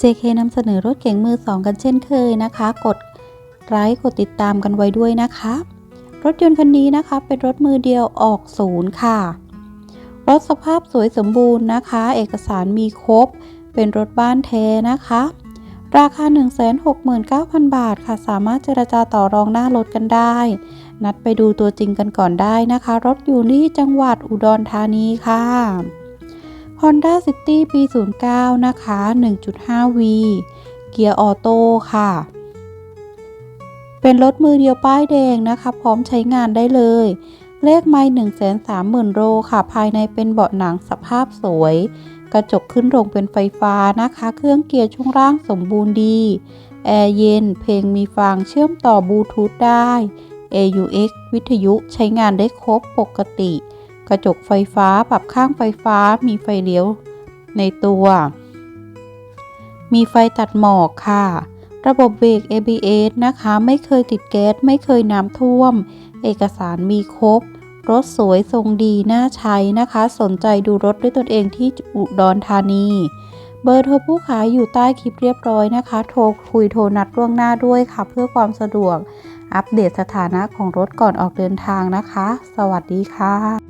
JK นำเสนอรถเก๋งมือสองกันเช่นเคยนะคะ กดไลค์กดติดตามกันไว้ด้วยนะคะ รถยนต์คันนี้นะคะเป็นรถมือเดียวออกศูนย์ค่ะ รถสภาพสวยสมบูรณ์นะคะ เอกสารมีครบ เป็นรถบ้านแท้นะคะ ราคา 169,000 บาทค่ะ สามารถเจรจาต่อรองหน้ารถกันได้ นัดไปดูตัวจริงกันก่อนได้นะคะ รถอยู่ที่จังหวัดอุดรธานีค่ะ Honda City ปี 09 นะคะ 1.5V เกียร์ออโต้ค่ะ เป็นรถมือเดียวป้ายแดงนะคะ พร้อมใช้งานได้เลย เลขไม่1 3 0 0 0 0 โลค่ะ ภายในเป็นเบาะหนังสภาพสวย กระจกขึ้นลงเป็นไฟฟ้านะคะ เครื่องเกียร์ช่วงล่างสมบูรณ์ดี แอร์เย็น เพลงมีฟังเชื่อมต่อบลูทูธได้ AUX วิทยุใช้งานได้ครบปกติ กระจกไฟฟ้าปรับข้างไฟฟ้ามีไฟเลี้ยวในตัว มีไฟตัดหมอกค่ะ ระบบเบรก ABS นะคะ ไม่เคยติดแก๊ส ไม่เคยน้ำท่วม เอกสารมีครบ รถสวยทรงดี น่าใช้นะคะ สนใจดูรถด้วยตนเองที่อุดรธานี เบอร์โทรผู้ขายอยู่ใต้คลิปเรียบร้อยนะคะ โทรคุยโทรนัดล่วงหน้าด้วยค่ะ เพื่อความสะดวก อัปเดตสถานะของรถก่อนออกเดินทางนะคะ สวัสดีค่ะ